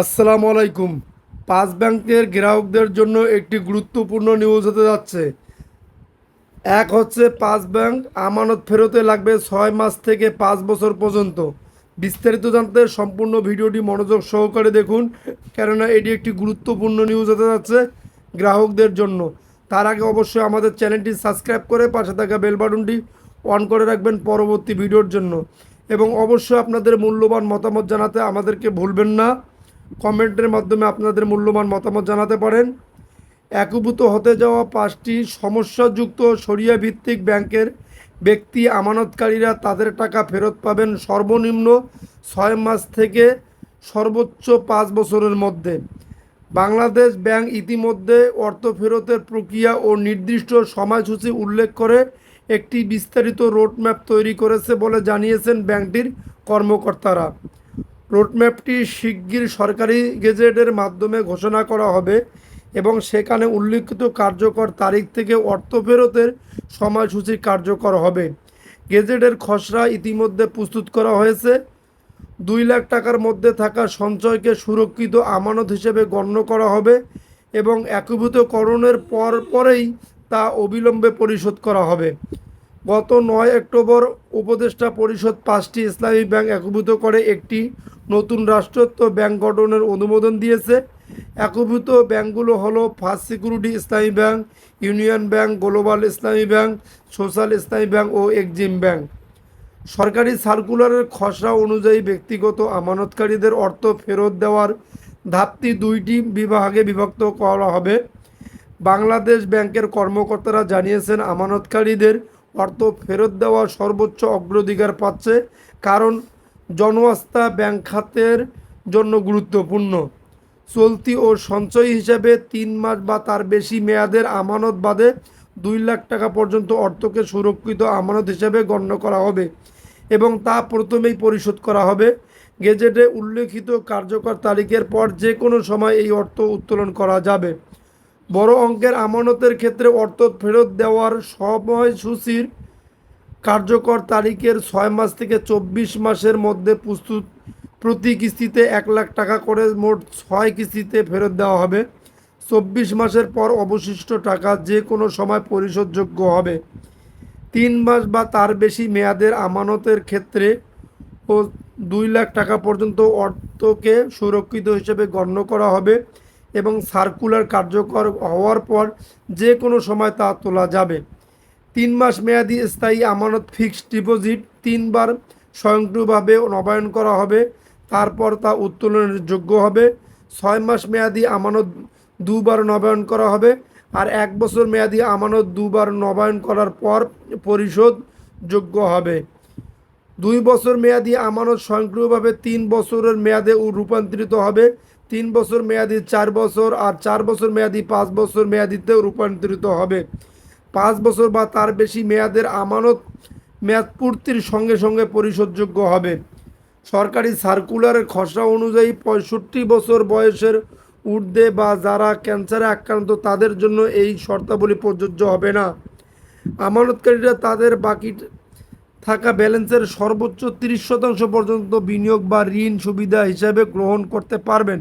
আসসালামু আলাইকুম। পাঁচ ব্যাংকের গ্রাহকদের জন্য একটি গুরুত্বপূর্ণ নিউজ হতে যাচ্ছে। এক হচ্ছে, পাঁচ ব্যাংক আমানত ফেরতে লাগবে ছয় মাস থেকে পাঁচ বছর পর্যন্ত। বিস্তারিত জানতে সম্পূর্ণ ভিডিওটি মনোযোগ সহকারে দেখুন, কেননা এটি একটি গুরুত্বপূর্ণ নিউজ হতে যাচ্ছে গ্রাহকদের জন্য। তার আগে অবশ্যই আমাদের চ্যানেলটি সাবস্ক্রাইব করে পাশে থাকা বেল বাটনটি অন করে রাখবেন পরবর্তী ভিডিওর জন্য। এবং অবশ্যই আপনাদের মূল্যবান মতামত জানাতে আমাদেরকে ভুলবেন না। কমেন্টের মাধ্যমে আপনাদের মূল্যবান মতামত জানাতে পারেন। একীভূত হতে যাওয়া পাঁচটি সমস্যাযুক্ত সরিয়া ভিত্তিক ব্যাংকের ব্যক্তি আমানতকারীরা তাদের টাকা ফেরত পাবেন সর্বনিম্ন ছয় মাস থেকে সর্বোচ্চ পাঁচ বছরের মধ্যে। বাংলাদেশ ব্যাংক ইতিমধ্যে অর্থ ফেরতের প্রক্রিয়া ও নির্দিষ্ট সময়সূচি উল্লেখ করে একটি বিস্তারিত রোডম্যাপ তৈরি করেছে বলে জানিয়েছেন ব্যাংকটির কর্মকর্তারা। রোডম্যাপটি শিগগির সরকারি গেজেটের মাধ্যমে ঘোষণা করা হবে এবং সেখানে উল্লিখিত কার্যকর তারিখ থেকে অর্থ ফেরতের সময়সূচি কার্যকর হবে। গেজেটের খসড়া ইতিমধ্যে প্রস্তুত করা হয়েছে। দুই লাখ টাকার মধ্যে থাকা সঞ্চয়কে সুরক্ষিত আমানত হিসেবে গণ্য করা হবে এবং একীভূতকরণের পর পরেই তা অবিলম্বে পরিশোধ করা হবে। গত নয় অক্টোবর উপদেষ্টা পরিষদ পাঁচটি ইসলামী ব্যাংক একীভূত করে একটি নতুন রাষ্ট্রত্ব ব্যাংক গঠনের অনুমোদন দিয়েছে। একভূত ব্যাংকগুলো হলো first security Islami bank, union bank, global Islami bank, social Islami bank ও এক্সিম ব্যাংক। সরকারি সার্কুলারের খসড়া অনুযায়ী ব্যক্তিগত আমানতকারীদের অর্থ ফেরত দেওয়ার ধাপটি দুইটি বিভাগে বিভক্ত করা হবে। বাংলাদেশ ব্যাংকের কর্মকর্তারা জানিয়েছেন, আমানতকারীদের অর্থ ফেরত দেওয়া সর্বোচ্চ অগ্রাধিকার পাচ্ছে কারণ জনআস্থা ব্যাংক খাতের জন্য গুরুত্বপূর্ণ। চলতি ও সঞ্চয় হিসাবে তিন মাস বা তার বেশি মেয়াদের আমানত বাদে দুই লাখ টাকা পর্যন্ত অর্থকে সুরক্ষিত আমানত হিসাবে গণ্য করা হবে এবং তা প্রথমেই পরিশোধ করা হবে। গেজেটে উল্লেখিত কার্যকর তারিখের পর যে কোনো সময় এই অর্থ উত্তোলন করা যাবে। বড় অঙ্কের আমানতের ক্ষেত্রে অর্থ ফেরত দেওয়ার সময়সূচির কার্যকর তারিখের ছয় মাস থেকে চব্বিশ মাসের মধ্যে প্রস্তুত, প্রতি কিস্তিতে এক লাখ টাকা করে মোট ছয় কিস্তিতে ফেরত দেওয়া হবে। চব্বিশ মাসের পর অবশিষ্ট টাকা যে কোনো সময় পরিশোধযোগ্য হবে। তিন মাস বা তার বেশি মেয়াদের আমানতের ক্ষেত্রে ও দুই লাখ টাকা পর্যন্ত অর্থকে সুরক্ষিত হিসেবে গণ্য করা হবে এবং সার্কুলার কার্যকর হওয়ার পর যে কোনো সময় তা তোলা যাবে। তিন মাস মেয়াদি স্থায়ী আমানত ফিক্সড ডিপোজিট তিনবার স্বয়ংক্রিয়ভাবে নবায়ন করা হবে। তারপর তা উত্তোলনের যোগ্য হবে। ছয় মাস মেয়াদি আমানত দুবার নবায়ন করা হবে আর এক বছর মেয়াদি আমানত দুবার নবায়ন করার পর পরিশোধ যোগ্য হবে। দুই বছর মেয়াদি আমানত স্বয়ংক্রিয়ভাবে তিন বছরের মেয়াদে রূপান্তরিত হবে। তিন বছর মেয়াদি চার বছর আর চার বছর মেয়াদি পাঁচ বছর মেয়াদিতেও রূপান্তরিত হবে। পাঁচ বছর বা তার বেশি মেয়াদের আমানত মেয়াদ পূর্তির সঙ্গে সঙ্গে পরিশোধযোগ্য হবে। সরকারি সার্কুলারের খসড়া অনুযায়ী পঁয়ষট্টি বছর বয়সের ঊর্ধ্বে বা যারা ক্যান্সারে আক্রান্ত তাদের জন্য এই শর্তাবলী প্রযোজ্য হবে না। আমানতকারীরা তাদের বাকি থাকা ব্যালেন্সের সর্বোচ্চ তিরিশ শতাংশ পর্যন্ত বিনিয়োগ বা ঋণ সুবিধা হিসাবে গ্রহণ করতে পারবেন।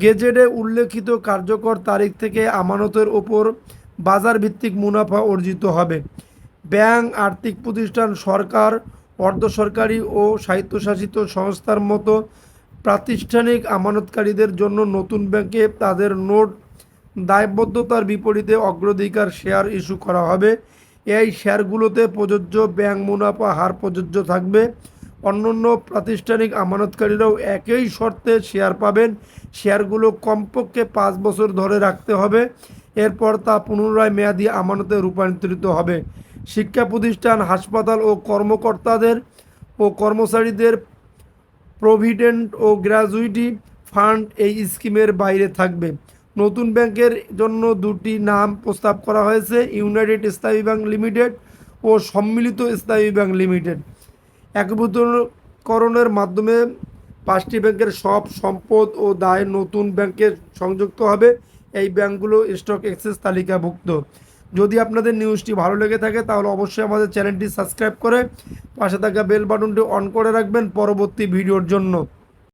গেজেটে উল্লেখিত কার্যকর তারিখ থেকে আমানতের ওপর বাজার ভিত্তিক মুনাফা অর্জিত হবে। ব্যাংক, আর্থিক প্রতিষ্ঠান, সরকার, অর্ধ সরকারি ও স্বায়ত্তশাসিত সংস্থার মতো প্রাতিষ্ঠানিক আমানতকারীদের জন্য নতুন ব্যাংকে তাদের নোট দায়বদ্ধতার বিপরীতে অগ্রাধিকার শেয়ার ইস্যু করা হবে। এই শেয়ারগুলোতে প্রযোজ্য ব্যাংক মুনাফা হার প্রযোজ্য থাকবে। অন্যান্য প্রাতিষ্ঠানিক আমানতকারীরাও একই শর্তে শেয়ার পাবেন। শেয়ারগুলো কমপক্ষে পাঁচ বছর ধরে রাখতে হবে। এরপর তা পুনরায় মেয়াদি আমানতে রূপান্তরিত হবে। শিক্ষা প্রতিষ্ঠান, হাসপাতাল ও কর্মকর্তাদের ও কর্মচারীদের প্রভিডেন্ট ও গ্র্যাজুইটি ফান্ড এই স্কিমের বাইরে থাকবে। নতুন ব্যাংকের জন্য দুটি নাম প্রস্তাব করা হয়েছে, ইউনাইটেড ইসলামী ব্যাংক লিমিটেড ও সম্মিলিত ইসলামী ব্যাংক লিমিটেড। একীভূতকরণের মাধ্যমে পাঁচটি ব্যাংকের সব সম্পদ ও দায় নতুন ব্যাংকে সংযুক্ত হবে। এই ব্যাঙ্কগুলো স্টক এক্সচেঞ্জ তালিকাভুক্ত। যদি আপনাদের নিউজটি ভালো লেগে থাকে, তাহলে অবশ্যই আমাদের চ্যানেলটি সাবস্ক্রাইব করে পাশে থাকা বেল বাটনটি অন করে রাখবেন পরবর্তী ভিডিওর জন্য।